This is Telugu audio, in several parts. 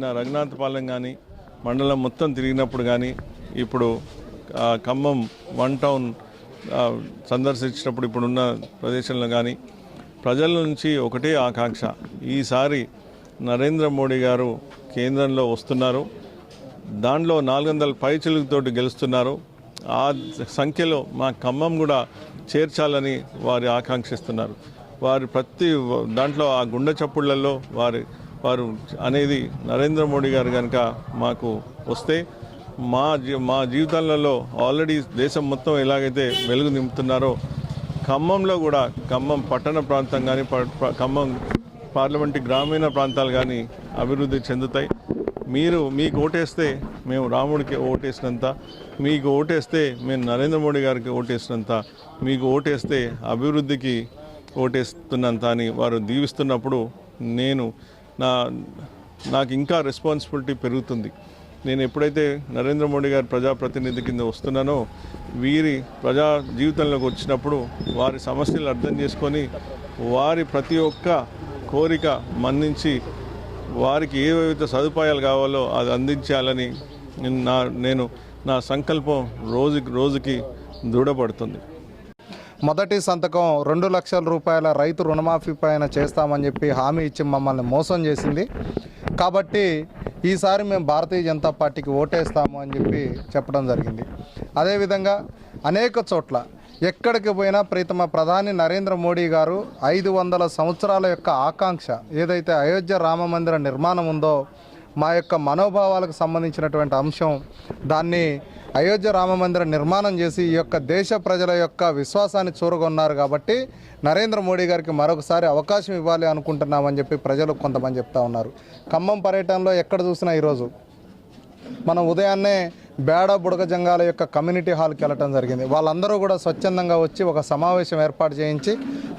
నిన్న రఘునాథపాలెం కానీ మండలం మొత్తం తిరిగినప్పుడు కానీ ఇప్పుడు ఖమ్మం వన్ టౌన్ సందర్శించినప్పుడు ఇప్పుడున్న ప్రదేశంలో కానీ ప్రజల నుంచి ఒకటే ఆకాంక్ష. ఈసారి నరేంద్ర మోడీ గారు కేంద్రంలో వస్తున్నారు. దాంట్లో నాలుగు వందల పైచిలుగుతోటి గెలుస్తున్నారు. ఆ సంఖ్యలో మా ఖమ్మం కూడా చేర్చాలని వారు ఆకాంక్షిస్తున్నారు. వారి ప్రతి దాంట్లో ఆ గుండె చప్పుళ్ళలో వారి వారు అనేది నరేంద్ర మోడీ గారు కనుక మాకు వస్తే మా జీ మా జీవితాలలో ఆల్రెడీ దేశం మొత్తం ఎలాగైతే వెలుగు నింపుతున్నారో ఖమ్మంలో కూడా ఖమ్మం పట్టణ ప్రాంతం కానీ ప- ఖమ్మం పార్లమెంట్ గ్రామీణ ప్రాంతాలు కానీ అభివృద్ధి చెందుతాయి. మీరు మీకు ఓటేస్తే మేము రాముడికి ఓటేసినంత మీకు ఓటేస్తే మేము నరేంద్ర మోడీ గారికి ఓటేసినంత మీకు ఓటేస్తే అభివృద్ధికి ఓటేస్తున్నంత అని వారు దీవిస్తున్నప్పుడు నేను నా నాకు ఇంకా రెస్పాన్సిబిలిటీ పెరుగుతుంది. నేను ఎప్పుడైతే నరేంద్ర మోడీ గారి ప్రజాప్రతినిధి కింద వస్తున్నానో వీరి ప్రజా జీవితంలోకి వచ్చినప్పుడు వారి సమస్యలు అర్థం చేసుకొని వారి ప్రతి ఒక్క కోరిక మన్నించి వారికి ఏవైతే సదుపాయాలు కావాలో అది అందించాలని నా నేను నా సంకల్పం రోజుకి రోజుకి దృఢపడుతుంది. మొదటి సంతకం రెండు లక్షల రూపాయల రైతు రుణమాఫీ పైన చేస్తామని చెప్పి హామీ ఇచ్చి మమ్మల్ని మోసం చేసింది. కాబట్టి ఈసారి మేము భారతీయ జనతా పార్టీకి ఓటేస్తాము అని చెప్పి చెప్పడం జరిగింది. అదేవిధంగా అనేక చోట్ల ఎక్కడికి పోయినా ప్రీతమ ప్రధాని నరేంద్ర మోడీ గారు ఐదు వందల సంవత్సరాల యొక్క ఆకాంక్ష ఏదైతే అయోధ్య రామ మందిర నిర్మాణం ఉందో మా యొక్క మనోభావాలకు సంబంధించినటువంటి అంశం దాన్ని అయోధ్య రామమందిర నిర్మాణం చేసి ఈ యొక్క దేశ ప్రజల యొక్క విశ్వాసాన్ని చూరగొన్నారు కాబట్టి నరేంద్ర మోడీ గారికి మరొకసారి అవకాశం ఇవ్వాలి అనుకుంటున్నామని చెప్పి ప్రజలు కొంతమంది చెప్తా ఉన్నారు. ఖమ్మం పర్యటనలో ఎక్కడ చూసినా ఈరోజు మనం ఉదయాన్నే బేడ బుడగ జంగాల యొక్క కమ్యూనిటీ హాల్కి వెళ్ళటం జరిగింది. వాళ్ళందరూ కూడా స్వచ్ఛందంగా వచ్చి ఒక సమావేశం ఏర్పాటు చేయించి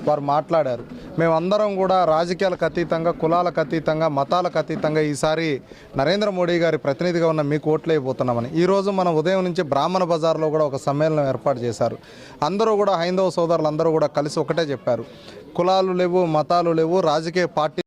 వారు మాట్లాడారు. మేమందరం కూడా రాజకీయాలకు అతీతంగా కులాలకు అతీతంగా మతాలకు అతీతంగా ఈసారి నరేంద్ర మోడీ గారి ప్రతినిధిగా ఉన్న మీకు ఓట్లు అయిపోతున్నామని ఈరోజు మనం ఉదయం నుంచి బ్రాహ్మణ బజార్లో కూడా ఒక సమ్మేళనం ఏర్పాటు చేశారు. అందరూ కూడా హైందవ సోదరులు అందరూ కూడా కలిసి ఒకటే చెప్పారు. కులాలు లేవు మతాలు లేవు రాజకీయ పార్టీ